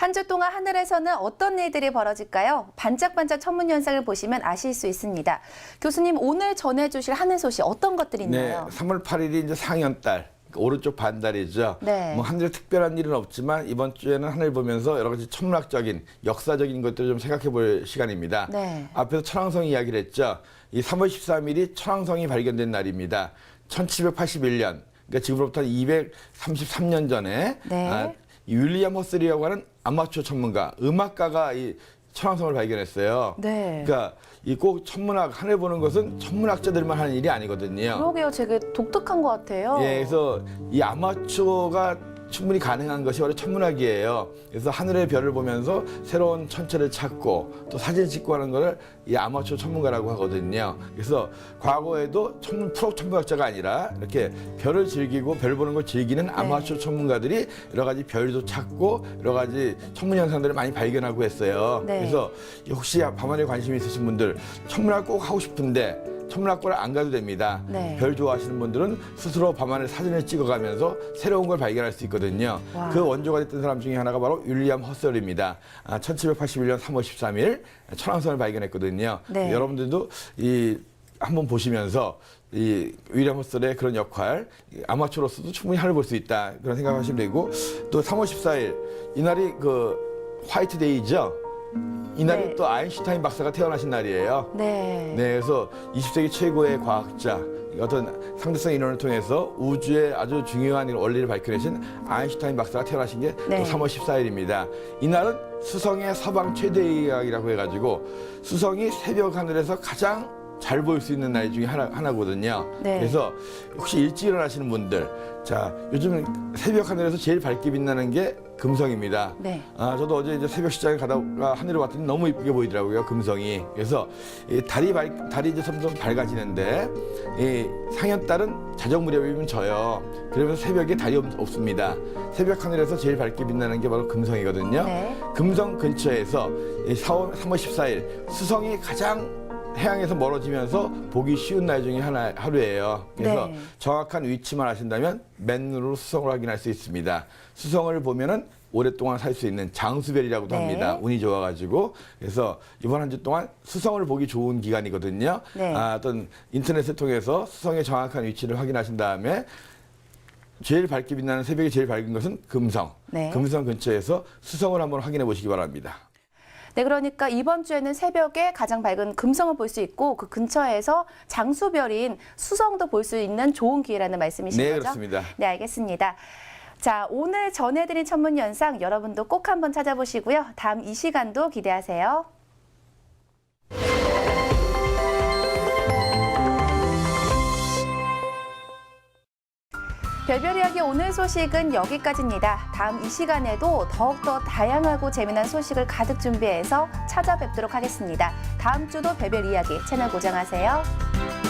한 주 동안 하늘에서는 어떤 일들이 벌어질까요? 반짝반짝 천문 현상을 보시면 아실 수 있습니다. 교수님 오늘 전해주실 하늘 소식 어떤 것들이 네, 있나요? 3월 8일이 이제 상현달. 그러니까 오른쪽 반달이죠. 네. 뭐 하늘에 특별한 일은 없지만 이번 주에는 하늘 보면서 여러 가지 천문학적인 역사적인 것들을 좀 생각해 볼 시간입니다. 네. 앞에서 천왕성 이야기를 했죠. 이 3월 13일이 천왕성이 발견된 날입니다. 1781년. 그러니까 지금으로부터 233년 전에 네. 아, 이 윌리엄 허슬이라고 하는 아마추어 천문가, 음악가가 이 천왕성을 발견했어요. 네. 그러니까 이 꼭 천문학 하늘 보는 것은 천문학자들만 하는 일이 아니거든요. 그러게요. 되게 독특한 것 같아요. 예, 그래서 이 아마추어가 충분히 가능한 것이 바로 천문학이에요. 그래서 하늘의 별을 보면서 새로운 천체를 찾고 또 사진 찍고 하는 거를 이 아마추어 천문가라고 하거든요. 그래서 과거에도 천문 프로 천문학자가 아니라 이렇게 별을 즐기고 별 보는 걸 즐기는 네. 아마추어 천문가들이 여러 가지 별도 찾고 여러 가지 천문 현상들을 많이 발견하고 했어요. 네. 그래서 혹시 밤하늘에 관심 있으신 분들 천문학 꼭 하고 싶은데 천문학과를 안 가도 됩니다. 네. 별 좋아하시는 분들은 스스로 밤하늘 사진을 찍어가면서 새로운 걸 발견할 수 있거든요. 와. 그 원조가 됐던 사람 중에 하나가 바로 윌리엄 허설입니다. 아, 1781년 3월 13일 천왕성을 발견했거든요. 네. 여러분들도 이 한번 보시면서 이 윌리엄 허설의 그런 역할 이 아마추어로서도 충분히 하늘 볼 수 있다 그런 생각하시면 되고 또 3월 14일 이날이 그 화이트 데이죠. 이날이 네. 또 아인슈타인 박사가 태어나신 날이에요. 네. 네, 그래서 20세기 최고의 과학자, 어떤 상대성 이론을 통해서 우주의 아주 중요한 이 원리를 밝혀내신 아인슈타인 박사가 태어나신 게또 네. 3월 14일입니다. 이날은 수성의 서방 최대의학이라고 해가지고 수성이 새벽 하늘에서 가장 잘 보일 수 있는 날 중에 하나, 하나 거든요. 네. 그래서 혹시 일찍 일어나시는 분들, 자, 요즘 새벽 하늘에서 제일 밝게 빛나는 게 금성입니다. 네. 아, 저도 어제 이제 새벽 시장에 가다가 하늘을 봤더니 너무 이쁘게 보이더라고요, 금성이. 그래서 이 달이 밝, 달이 이제 점점 밝아지는데 이 상현달은 자정 무렵이면 져요. 그러면서 새벽에 달이 없, 없습니다. 새벽 하늘에서 제일 밝게 빛나는 게 바로 금성이거든요. 네. 금성 근처에서 이 4월, 3월 14일 수성이 가장 해양에서 멀어지면서 보기 쉬운 날 중에 하나 하루예요. 그래서 네. 정확한 위치만 아신다면 맨눈으로 수성을 확인할 수 있습니다. 수성을 보면은 오랫동안 살 수 있는 장수별이라고도 네. 합니다. 운이 좋아가지고 그래서 이번 한 주 동안 수성을 보기 좋은 기간이거든요. 네. 아, 어떤 인터넷을 통해서 수성의 정확한 위치를 확인하신 다음에 제일 밝게 빛나는 새벽이 제일 밝은 것은 금성. 네. 금성 근처에서 수성을 한번 확인해 보시기 바랍니다. 네, 그러니까 이번 주에는 새벽에 가장 밝은 금성을 볼 수 있고 그 근처에서 장수별인 수성도 볼 수 있는 좋은 기회라는 말씀이신 네, 거죠? 그렇습니다. 네, 알겠습니다. 자, 오늘 전해드린 천문 현상 여러분도 꼭 한번 찾아보시고요. 다음 이 시간도 기대하세요. 별별 이야기 오늘 소식은 여기까지입니다. 다음 이 시간에도 더욱더 다양하고 재미난 소식을 가득 준비해서 찾아뵙도록 하겠습니다. 다음 주도 별별 이야기 채널 고정하세요.